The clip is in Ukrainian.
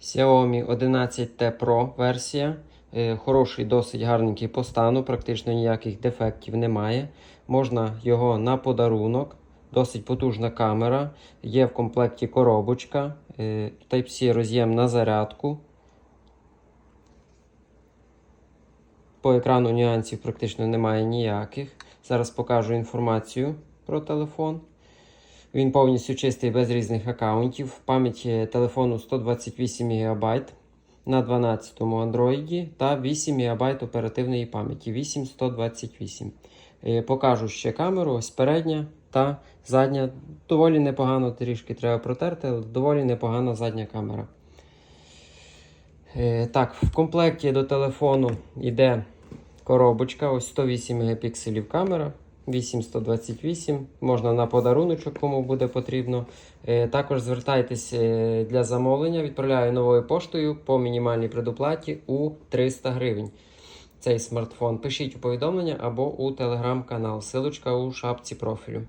Xiaomi 11T Pro версія. Е, Хороший, досить гарненький по стану, практично ніяких дефектів немає. Можна його на подарунок. Досить потужна камера. Є в комплекті коробочка. е, Type-C роз'єм на зарядку. По екрану нюансів практично немає ніяких. Зараз покажу інформацію про телефон. Він повністю чистий без різних аккаунтів. Пам'ять телефону 128 ГБ на 12 Android та 8 ГБ оперативної пам'яті 8128. Е, Покажу ще камеру, ось передня та задня. Доволі непогано, трішки треба протерти, але доволі непогана задня камера. Е, Так, в комплекті до телефону йде коробочка, ось 108 мегапікселів камера. 8128, можна на подаруночок, кому буде потрібно. Е, Також звертайтесь е, для замовлення. Відправляю новою поштою по мінімальній предоплаті у 300 гривень. Цей смартфон пишіть у повідомлення або у телеграм-канал. Силочка у шапці профілю.